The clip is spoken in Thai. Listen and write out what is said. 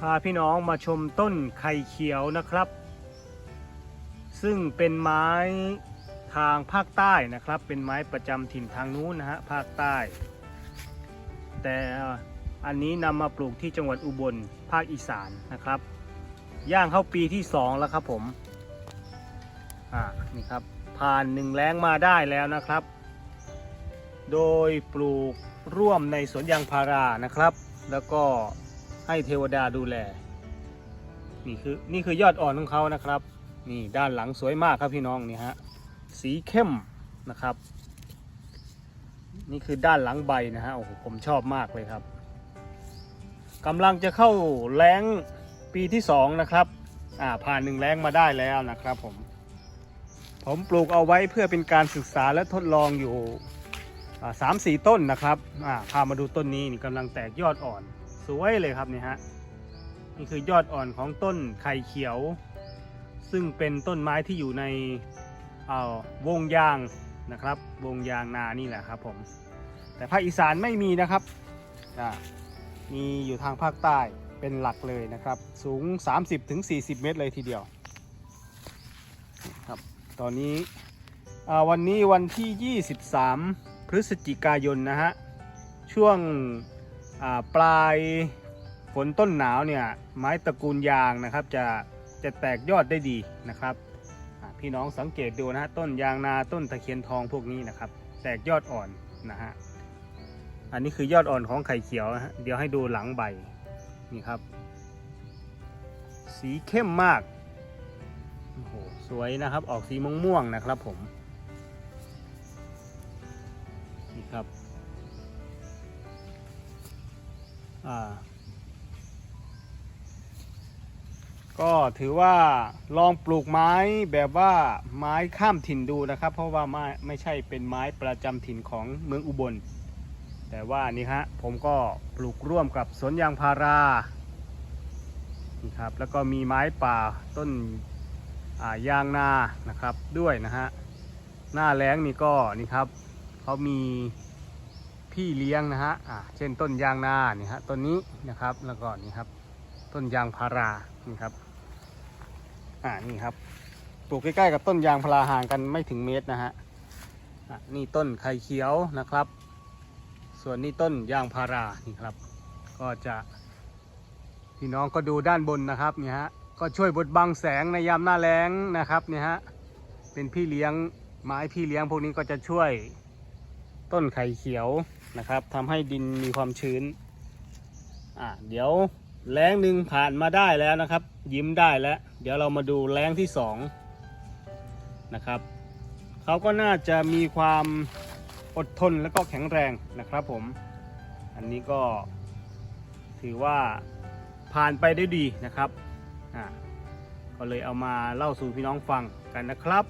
พาพี่น้องมาชมต้นไข่เขียวนะครับ ซึ่งเป็นไม้ทางภาคใต้นะครับ เป็นไม้ประจำถิ่นทางนู้นนะฮะภาคใต้ แต่อันนี้นำมาปลูกที่จังหวัดอุบลภาคอีสานนะครับ ย่างเข้าปีที่สองแล้วครับผมอ่านี่ครับผ่านหนึ่งแล้งมาได้แล้วนะครับ โดยปลูกร่วมในสวนยางพารานะครับ แล้วก็ ให้เทวดาดูแล นี่คือนี่คือยอดอ่อนของเขานะครับ นี่ด้านหลังสวยมากครับพี่น้องนี่ฮะสีเข้มนะครับ นี่คือด้านหลังใบนะฮะโอ้โหผมชอบมากเลยครับกำลังจะเข้าแล้งปีที่สองนะครับอ่าผ่านหนึ่งแล้งมาได้แล้วนะครับผมผมปลูกเอาไว้เพื่อเป็นการศึกษาและทดลองอยู่สามสี่ต้นนะครับอ่าพามาดูต้นนี้นี่กำลังแตกยอดอ่อน สวยเลยครับนี่ฮะนี่คือยอดอ่อนของต้นไข่เขียว ซึ่งเป็นต้นไม้ที่อยู่ในอ่าวงยางนะครับ วงยางนานี่แหละครับผมแต่ภาคอีสานไม่มีนะครับอ่ามีอยู่ทางภาคใต้เป็นหลักเลยนะครับ สูง 30-40 เมตรเลยทีเดียวครับตอนนี้วันนี้วันที่ 23 พฤศจิกายนนะฮะช่วง ปลายฝนต้นหนาวเนี่ยไม้ตระกูลยางนะครับ จะจะแตกยอดได้ดีนะครับ พี่น้องสังเกตดูนะฮะต้นยางนาต้นตะเคียนทองพวกนี้นะครับ แตกยอดอ่อนนะฮะอันนี้คือยอดอ่อนของไข่เขียวนะฮะเดี๋ยวให้ดูหลังใบนี่ครับ สีเข้มมากโอ้โหสวยนะครับ ออกสีม่วงๆนะครับผมนี่ครับ อ่า ก็ถือว่าลองปลูกไม้แบบว่าไม้ข้ามถิ่นดูนะครับ เพราะว่าไม้ไม่ใช่เป็นไม้ประจำถิ่นของเมืองอุบล แต่ว่านี่ฮะผมก็ปลูกร่วมกับสวนยางพารานี่ครับแล้วก็มีไม้ป่าต้นายางนานะครับด้วยนะฮะหน้าแล้งนี่ก็นี่ครับเขามี พี่เลี้ยงนะฮะอ่าเช่นต้นยางนาเนี่ยฮะต้นนี้นะครับแล้วก็นี่ครับ ต้นยางพารานี่ครับอ่านี่ครับปลูกใกล้ๆกับต้นยางพาราห่างกันไม่ถึงเมตรนะฮะอะนี่ต้นไข่เขียวนะครับ ส่วนนี้ต้นยางพารานี่ครับ ก็จะพี่น้องก็ดูด้านบนนะครับเนี่ยฮะก็ช่วยบดบังแสงในยามหน้าแล้งนะครับเนี่ยฮะเป็นพี่เลี้ยงไม้พี่เลี้ยงพวกนี้ก็จะช่วยต้นไข่เขียว นะครับทำให้ดินมีความชื้นอ่าเดี๋ยวแล้งหนึ่งผ่านมาได้แล้วนะครับ ยิ้มได้แล้ว เดี๋ยวเรามาดูแล้งที่สองนะครับเขาก็น่าจะมีความอดทนและก็แข็งแรงนะครับผม อันนี้ก็ถือว่าผ่านไปได้ดีนะครับอ่าก็เลยเอามาเล่าสู่พี่น้องฟังกันนะครับ